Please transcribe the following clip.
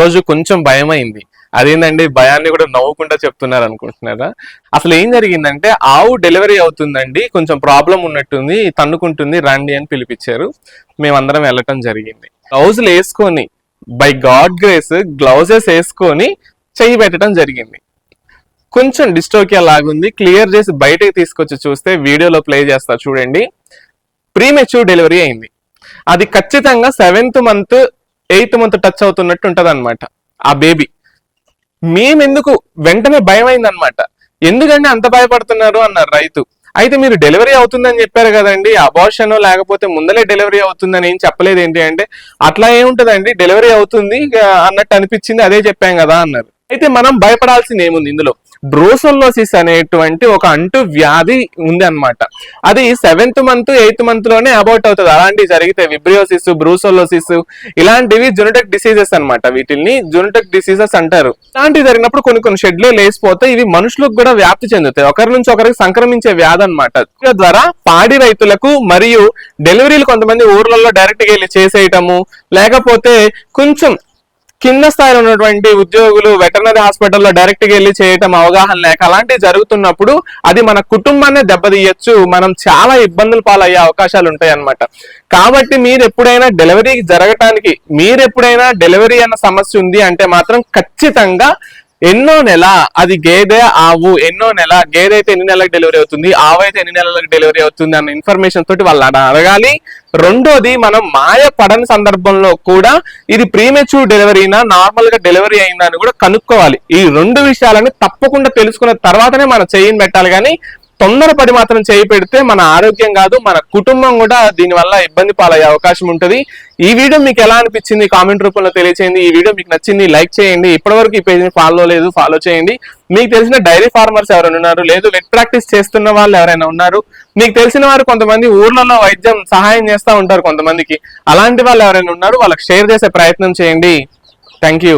రోజు కొంచెం భయం అయింది అదేంటండి భయాన్ని కూడా నవ్వకుండా చెప్తున్నారు అనుకుంటున్నారా అసలు ఏం జరిగిందంటే ఆవు డెలివరీ అవుతుందండి. కొంచెం ప్రాబ్లం ఉన్నట్టుంది తన్నుకుంటుంది రండి అని పిలిపించారు. మేమందరం వెళ్ళటం జరిగింది. గ్లౌజులు వేసుకొని బై గాడ్ గ్రేస్ గ్లౌజెస్ వేసుకొని చెయ్యి పెట్టడం జరిగింది. కొంచెం డిస్టోకియా లాగుంది. క్లియర్ చేసి బయటకు తీసుకొచ్చి చూస్తే వీడియోలో ప్లే చేస్తా చూడండి. ప్రీమెచ్యూర్ డెలివరీ అయింది. అది ఖచ్చితంగా seventh month eighth month touch అవుతున్నట్టు ఉంటుంది అనమాట ఆ బేబీ. మేమెందుకు? వెంటనే భయం అయిందనమాట ఎందుకంటే అంత భయపడుతున్నారు అన్నారు రైతు. అయితే మీరు డెలివరీ అవుతుందని చెప్పారు కదండి. అబార్షన్ లేకపోతే ముందలే డెలివరీ అవుతుందని ఏం చెప్పలేదు ఏంటి అంటే అట్లా ఏముంటదండి? డెలివరీ అవుతుంది ఇక అన్నట్టు అనిపించింది అదే చెప్పాం కదా అన్నారు. అయితే మనం భయపడాల్సింది ఏముంది? ఇందులో బ్రోసోల్లోసిస్ అనేటువంటి ఒక అంటు వ్యాధి ఉంది అన్నమాట అది సెవెంత్ మంత్ ఎయిత్ మంత్లోనే అబౌట్ అవుతుంది. అలాంటివి జరిగితే విబ్రియోసిస్ బ్రూసోలోసిస్ ఇలాంటివి జునటెక్ డిసీజెస్ అన్నమాట. వీటిని జునటెక్ డిసీజెస్ అంటారు. ఇలాంటివి జరిగినప్పుడు కొన్ని కొన్ని షెడ్లు లేసిపోతే ఇవి మనుషులకు కూడా వ్యాప్తి చెందుతాయి. ఒకరి నుంచి ఒకరికి సంక్రమించే వ్యాధి అనమాట ద్వారా పాడి రైతులకు మరియు డెలివరీలు కొంతమంది ఊర్లలో డైరెక్ట్గా వెళ్ళి చేసేయటము లేకపోతే కొంచెం కింద స్థాయిలో ఉన్నటువంటి ఉద్యోగులు వెటర్నరీ హాస్పిటల్లో డైరెక్ట్గా వెళ్ళి చేయటం అవగాహన లేక అలాంటివి జరుగుతున్నప్పుడు అది మన కుటుంబాన్ని దెబ్బతీయచ్చు. మనం చాలా ఇబ్బందులు పాలయ్యే అవకాశాలు ఉంటాయి అన్నమాట కాబట్టి మీరు ఎప్పుడైనా డెలివరీ జరగటానికి మీరు ఎప్పుడైనా డెలివరీ అన్న సమస్య ఉంది అంటే మాత్రం ఖచ్చితంగా ఎన్నో నెల అది గేదె ఆవు ఎన్నో నెల గేదె అయితే ఎన్ని నెలలకు డెలివరీ అవుతుంది ఆవు అయితే ఎన్ని నెలలకు డెలివరీ అవుతుంది అన్న ఇన్ఫర్మేషన్ తోటి వాళ్ళు అడగాలి. రెండోది మనం మాయ పడని సందర్భంలో కూడా ఇది ప్రీమెచ్యూర్ డెలివరీనా నార్మల్గా డెలివరీ అయిందా అని కూడా కనుక్కోవాలి. ఈ రెండు విషయాలని తప్పకుండా తెలుసుకున్న తర్వాతనే మనం చెయ్యిని పెట్టాలి కానీ తొందరపడి మాత్రం చేయి పెడితే మన ఆరోగ్యం కాదు మన కుటుంబం కూడా దీనివల్ల ఇబ్బంది పాలయ్యే అవకాశం ఉంటుంది. ఈ వీడియో మీకు ఎలా అనిపించింది కామెంట్ రూపంలో తెలియచేయండి. ఈ వీడియో మీకు నచ్చింది లైక్ చేయండి. ఇప్పటివరకు ఈ పేజ్ని ఫాలో లేదు ఫాలో చేయండి. మీకు తెలిసిన డైరీ ఫార్మర్స్ ఎవరైనా ఉన్నారు లేదు వెట్ ప్రాక్టీస్ చేస్తున్న వాళ్ళు ఎవరైనా ఉన్నారు మీకు తెలిసిన వారు కొంతమంది ఊర్లలో వైద్యం సహాయం చేస్తూ ఉంటారు కొంతమందికి. అలాంటి వాళ్ళు ఎవరైనా ఉన్నారు వాళ్ళకి షేర్ చేసే ప్రయత్నం చేయండి. Thank you